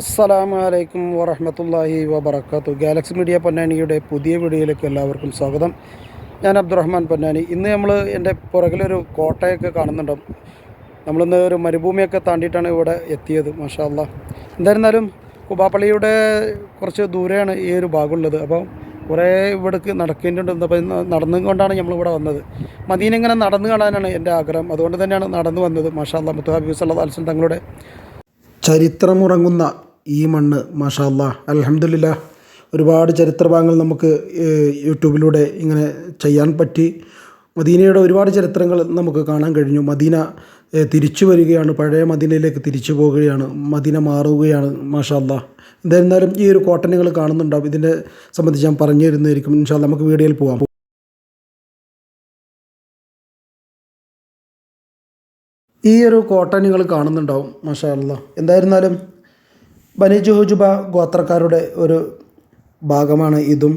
അസ്സലാമു അലൈക്കും വറഹമത്തല്ലാഹി വബർക്കാത്തു ഗാലക്സി മീഡിയ പൊന്നാനിയുടെ പുതിയ വീഡിയോയിലേക്ക് എല്ലാവർക്കും സ്വാഗതം. ഞാൻ അബ്ദുറഹ്മാൻ പൊന്നാനി. ഇന്ന് നമ്മൾ എന്റെ പുറകിലൊരു കോട്ടയൊക്കെ കാണുന്നുണ്ടാവും നമ്മളിന്ന് ഒരു മരുഭൂമിയൊക്കെ താണ്ടിയിട്ടാണ് ഇവിടെ എത്തിയത് മാഷാ അല്ല എന്തായിരുന്നാലും കുബാപ്പള്ളിയുടെ കുറച്ച് ദൂരെയാണ് ഈ ഒരു ഭാഗമുള്ളത്. അപ്പോൾ കുറേ ഇവിടേക്ക് നടക്കേണ്ടതുണ്ട് അപ്പോൾ നടന്നുകൊണ്ടാണ് നമ്മളിവിടെ വന്നത്. മദീന ഇങ്ങനെ നടന്നു കാണാനാണ് എന്റെ ആഗ്രഹം. അതുകൊണ്ട് തന്നെയാണ് നടന്നു വന്നത് മാഷാ അല്ല മുത്തു ഹബീബ് സല്ലാ അൽസൻ തങ്ങളുടെ ചരിത്രമുറങ്ങുന്ന ഈ മണ്ണ് മാഷാല്ല അലഹമില്ല ഒരുപാട് ചരിത്രഭാഗങ്ങൾ നമുക്ക് യൂട്യൂബിലൂടെ ഇങ്ങനെ ചെയ്യാൻ പറ്റി. മദീനയുടെ ഒരുപാട് ചരിത്രങ്ങൾ നമുക്ക് കാണാൻ കഴിഞ്ഞു. മദീന തിരിച്ചു വരികയാണ് പഴയ മദീനയിലേക്ക് തിരിച്ചു പോവുകയാണ് മദീന മാറുകയാണ് മാഷാല്ല എന്തായിരുന്നാലും ഈ ഒരു കോട്ടനുകൾ കാണുന്നുണ്ടാവും. ഇതിനെ സംബന്ധിച്ച് ഞാൻ പറഞ്ഞു തരുന്നതായിരിക്കും ഇൻഷാ അല്ലാ നമുക്ക് വീഡിയോയിൽ പോകാം ഈ ഒരു കോട്ടനുകൾ കാണുന്നുണ്ടാവും മാഷാല്ല എന്തായിരുന്നാലും ബനി ജുഹുജുബ ഗോത്രക്കാരുടെ ഒരു ഭാഗമാണ് ഇതും.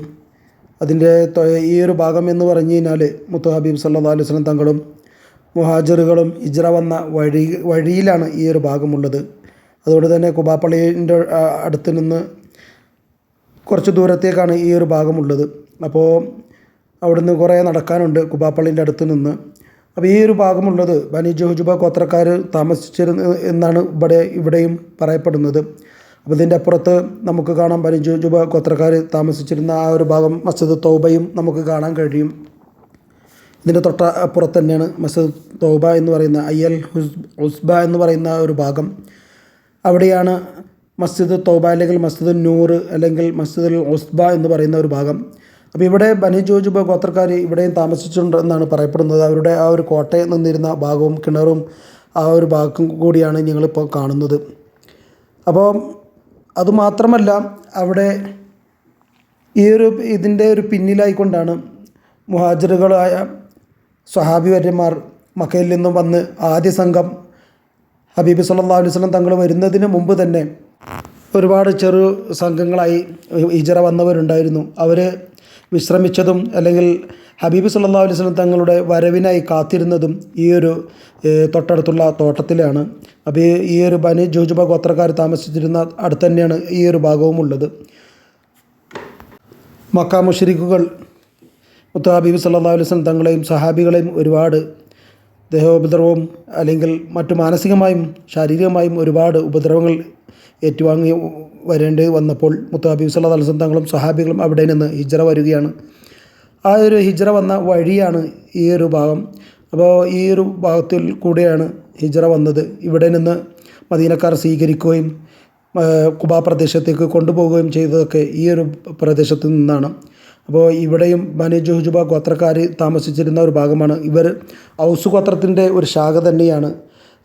അതിന്റെ ഈ ഒരു ഭാഗം എന്ന് പറഞ്ഞു കഴിഞ്ഞാൽ മുത്തു ഹബീബ് സല്ലാ അലൈഹി വസല്ലം തങ്ങളും മുഹാജിറുകളും ഇജ്ര വന്ന വഴി വഴിയിലാണ് ഈ ഒരു ഭാഗമുള്ളത്. അതുകൊണ്ട് തന്നെ കുബാപ്പള്ളിന്റെ അടുത്ത് നിന്ന് കുറച്ച് ദൂരത്തേക്കാണ് ഈ ഒരു ഭാഗമുള്ളത്. അപ്പോൾ അവിടുന്ന് കുറേ നടക്കാനുണ്ട് കുബാപ്പള്ളിന്റെ അടുത്ത് നിന്ന്. അപ്പോൾ ഈ ഒരു ഭാഗമുള്ളത് ബനി ജോജുബ ഗോത്രക്കാർ താമസിച്ചിരുന്ന എന്നാണ് ഇവിടെ ഇവിടെയും പറയപ്പെടുന്നത്. അപ്പോൾ ഇതിന്റെ അപ്പുറത്ത് നമുക്ക് കാണാൻ പതിനഞ്ച് ജുബ ഗോത്രക്കാർ താമസിച്ചിരുന്ന ആ ഒരു ഭാഗം മസ്ജിദ് തൗബയും നമുക്ക് കാണാൻ കഴിയും. ഇതിന്റെ തൊട്ട അപ്പുറത്ത് തന്നെയാണ് മസ്ജിദ് തൗബ എന്ന് പറയുന്ന അയ്യൽ ഹുസ് ഉസ്ബ എന്ന് പറയുന്ന ഒരു ഭാഗം. അവിടെയാണ് മസ്ജിദ് തൗബ അല്ലെങ്കിൽ മസ്ജിദ് നൂറ് അല്ലെങ്കിൽ മസ്ജിദ് ഉസ്ബ എന്ന് പറയുന്ന ഒരു ഭാഗം. അപ്പോൾ ഇവിടെ ബനി ജോജുബ ഗോത്രക്കാർ ഇവിടെയും താമസിച്ചിട്ടുണ്ട് എന്നാണ് പറയപ്പെടുന്നത്. അവരുടെ ആ ഒരു കോട്ടയിൽ നിന്നിരുന്ന ഭാഗവും കിണറും ആ ഒരു ഭാഗം കൂടിയാണ് ഞങ്ങളിപ്പോൾ കാണുന്നത്. അപ്പോൾ അതുമാത്രമല്ല അവിടെ ഈ ഒരു ഇതിന്റെ ഒരു പിന്നിലായിക്കൊണ്ടാണ് മുഹാജിറുകളായ സ്വഹാബിവര്യന്മാർ മക്കയിൽ നിന്നും വന്ന് ആദ്യ സംഘം ഹബീബ് സല്ലാ അലൈഹി വസല്ലം തങ്ങൾ വരുന്നതിന് മുമ്പ് തന്നെ ഒരുപാട് ചെറു സംഘങ്ങളായി ഇജറ വന്നവരുണ്ടായിരുന്നു. അവർ വിശ്രമിച്ചതും അല്ലെങ്കിൽ ഹബീബ് സല്ലാ അലൈഹി വസല്ലം തങ്ങളുടെ വരവിനായി കാത്തിരുന്നതും ഈ ഒരു തൊട്ടടുത്തുള്ള തോട്ടത്തിലാണ്. അപ്പോൾ ഈ- ഒരു ബനി ജോജുബ ഗോത്രക്കാർ താമസിച്ചിരുന്ന അടുത്ത് തന്നെയാണ് ഈ ഒരു ഭാഗവും ഉള്ളത്. മക്ക മുഷരിക്കുകൾ മുത്ത ഹബീബ് സല്ലാ അലൈഹി വസല്ലം തങ്ങളെയും സഹാബികളെയും ഒരുപാട് ദേഹോപദ്രവവും അല്ലെങ്കിൽ മറ്റു മാനസികമായും ശാരീരികമായും ഒരുപാട് ഉപദ്രവങ്ങൾ ഏറ്റുവാങ്ങി വരേണ്ടി വന്നപ്പോൾ മുത്താബി സല്ലാ അലൈഹി സഹാബികളും അവിടെ നിന്ന് ഹിജ്റ വരികയാണ്. ആ ഒരു ഹിജ്റ വന്ന വഴിയാണ് ഈ ഒരു ഭാഗം. അപ്പോൾ ഈ ഒരു ഭാഗത്തിൽ കൂടെയാണ് ഹിജ്റ വന്നത്. ഇവിടെ നിന്ന് മദീനക്കാർ സ്വീകരിക്കുകയും കുബ പ്രദേശത്തേക്ക് കൊണ്ടുപോവുകയും ചെയ്തതൊക്കെ ഈ ഒരു പ്രദേശത്തു നിന്നാണ്. അപ്പോൾ ഇവിടെയും ബനി ജുഹുജുബ ഗോത്രക്കാർ താമസിച്ചിരുന്ന ഒരു ഭാഗമാണ്. ഇവർ ഔസ് ഗോത്രത്തിന്റെ ഒരു ശാഖ തന്നെയാണ്.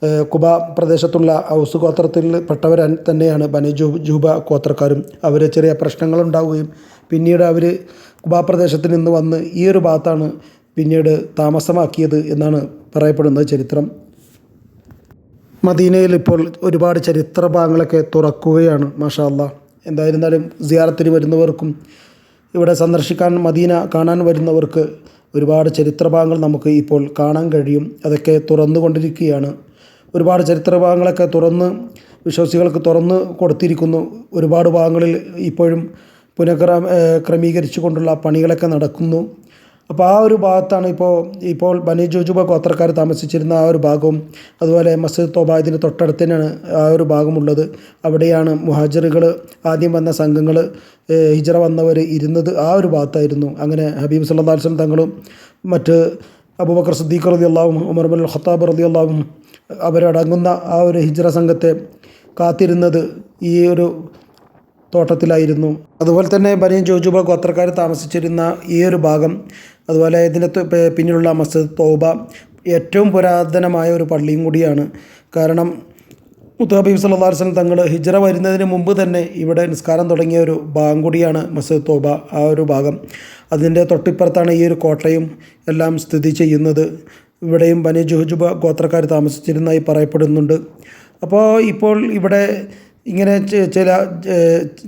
കുബ പ്രദേശത്തുള്ള ഔസ് ഗോത്രത്തിൽ പെട്ടവർ തന്നെയാണ് ബനി ജൂ ജൂബ ഗോത്രക്കാരും. അവർ ചെറിയ പ്രശ്നങ്ങളുണ്ടാവുകയും പിന്നീട് അവർ കുബ പ്രദേശത്ത് നിന്ന് വന്ന് ഈ ഒരു ഭാഗത്താണ് പിന്നീട് താമസമാക്കിയത് എന്നാണ് പറയപ്പെടുന്നത് ചരിത്രം. മദീനയിൽ ഇപ്പോൾ ഒരുപാട് ചരിത്ര ഭാഗങ്ങളൊക്കെ തുറക്കുകയാണ് മാഷാ എന്തായിരുന്നാലും സിയാറത്തിന് വരുന്നവർക്കും ഇവിടെ സന്ദർശിക്കാൻ മദീന കാണാൻ വരുന്നവർക്ക് ഒരുപാട് ചരിത്ര ഭാഗങ്ങൾ നമുക്ക് ഇപ്പോൾ കാണാൻ കഴിയും. അതൊക്കെ തുറന്നുകൊണ്ടിരിക്കുകയാണ്. ഒരുപാട് ചരിത്ര ഭാഗങ്ങളൊക്കെ തുറന്ന് വിശ്വാസികൾക്ക് തുറന്ന് കൊടുത്തിരിക്കുന്നു. ഒരുപാട് ഭാഗങ്ങളിൽ ഇപ്പോഴും പുനഃക്ര ക്രമീകരിച്ചു കൊണ്ടുള്ള പണികളൊക്കെ നടക്കുന്നു. അപ്പോൾ ആ ഒരു ഭാഗത്താണ് ഇപ്പോൾ ഇപ്പോൾ ബനി ജോജുബ ഗോത്രക്കാർ താമസിച്ചിരുന്ന ആ ഒരു ഭാഗവും അതുപോലെ മസ്ജിദ് തോബ ഇതിന് തൊട്ടടുത്ത് തന്നെയാണ് ആ ഒരു ഭാഗമുള്ളത്. അവിടെയാണ് മുഹാജറുകൾ ആദ്യം വന്ന സംഘങ്ങൾ ഹിജറ വന്നവർ ഇരുന്നത് ആ ഒരു ഭാഗത്തായിരുന്നു. അങ്ങനെ ഹബീബ് സല്ലാ വസ്ലം തങ്ങളും മറ്റ് അബൂബക്കർ സിദ്ദീഖ് റതി അള്ളാഹും ഉമർ ബുൽ ഖത്താബ് റതി അള്ളാഹും അവരടങ്ങുന്ന ആ ഒരു ഹിജ്റ സംഘത്തെ കാത്തിരുന്നത് ഈ ഒരു തോട്ടത്തിലായിരുന്നു. അതുപോലെ തന്നെ ബനിയൻ ജോജുബ ഗോത്രക്കാർ താമസിച്ചിരുന്ന ഈ ഒരു ഭാഗം അതുപോലെ ഇതിന്റെ പിന്നിലുള്ള മസ്ജിദ് തോബ ഏറ്റവും പുരാതനമായ ഒരു പള്ളിയും കൂടിയാണ്. കാരണം മുത്തഹബീബ് സല്ലാ വസ്ലം തങ്ങൾ ഹിജ്റ വരുന്നതിന് മുമ്പ് തന്നെ ഇവിടെ നിസ്കാരം തുടങ്ങിയ ഒരു ഭാഗം കൂടിയാണ് മസ്ജിദ് തോബ ആ ഒരു ഭാഗം. അതിന്റെ തൊട്ടിപ്പുറത്താണ് ഈ ഒരു കോട്ടയും എല്ലാം സ്ഥിതി ചെയ്യുന്നത്. ഇവിടെയും ബനി ജുഹജുബ ഗോത്രക്കാർ താമസിച്ചിരുന്നതായി പറയപ്പെടുന്നുണ്ട്. അപ്പോൾ ഇപ്പോൾ ഇവിടെ ഇങ്ങനെ ചില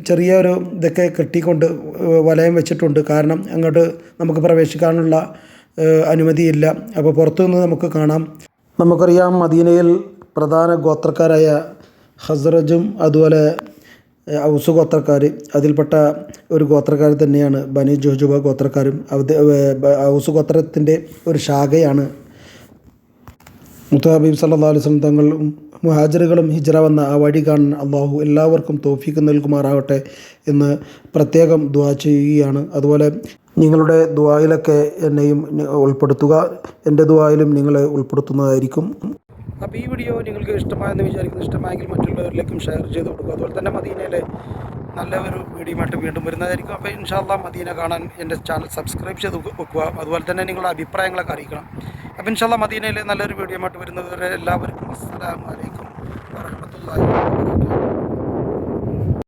ചെറിയ ഒരു ഇതൊക്കെ കെട്ടിക്കൊണ്ട് വലയം വെച്ചിട്ടുണ്ട്. കാരണം അങ്ങോട്ട് നമുക്ക് പ്രവേശിക്കാനുള്ള അനുമതിയില്ല. അപ്പോൾ പുറത്തുനിന്ന് നമുക്ക് കാണാം. നമുക്കറിയാം മദീനയിൽ പ്രധാന ഗോത്രക്കാരായ ഹസ്രജും അതുപോലെ ഔസ് ഗോത്രക്കാർ അതിൽപ്പെട്ട ഒരു ഗോത്രക്കാർ തന്നെയാണ് ബനി ജോജുബ ഗോത്രക്കാരും. ഔസ് ഗോത്രത്തിന്റെ ഒരു ശാഖയാണ്. മുത്തഹബീബ് സല്ലാ അലൈഹി വസല്ലം തങ്ങളും മുഹാജറുകളും ഹിജറ വന്ന ആ വഴി കാണാൻ അള്ളാഹു എല്ലാവർക്കും തോഫീക്ക് നൽകുമാറാവട്ടെ എന്ന് പ്രത്യേകം ദുആ ചെയ്യുകയാണ്. അതുപോലെ നിങ്ങളുടെ ദുആയിലൊക്കെ എന്നെയും ഉൾപ്പെടുത്തുക. എന്റെ ദുആയിലും നിങ്ങളെ ഉൾപ്പെടുത്തുന്നതായിരിക്കും. അപ്പോൾ ഈ വീഡിയോ നിങ്ങൾക്ക് ഇഷ്ടമായെന്ന് വിചാരിക്കുന്നു. ഇഷ്ടമായെങ്കിൽ മറ്റുള്ളവരിലേക്കും ഷെയർ ചെയ്ത് കൊടുക്കുക. അതുപോലെ തന്നെ മദീനയിലെ നല്ല ഒരു വീഡിയോയുമായിട്ട് വീണ്ടും വരുന്നതായിരിക്കും. അപ്പോൾ ഇൻഷാല്ല മദീന കാണാൻ എന്റെ ചാനൽ സബ്സ്ക്രൈബ് ചെയ്ത് വെക്കുക. അതുപോലെ തന്നെ നിങ്ങളുടെ അഭിപ്രായങ്ങളൊക്കെ അറിയിക്കണം. അപ്പോൾ ഇൻഷാല്ല മദീനയിലെ നല്ലൊരു വീഡിയോയുമായിട്ട് വരുന്നതുവരെ എല്ലാവർക്കും അസ്സലാമു അലൈക്കും വറഹ്മത്തുള്ളാഹി വബറകാതുഹു.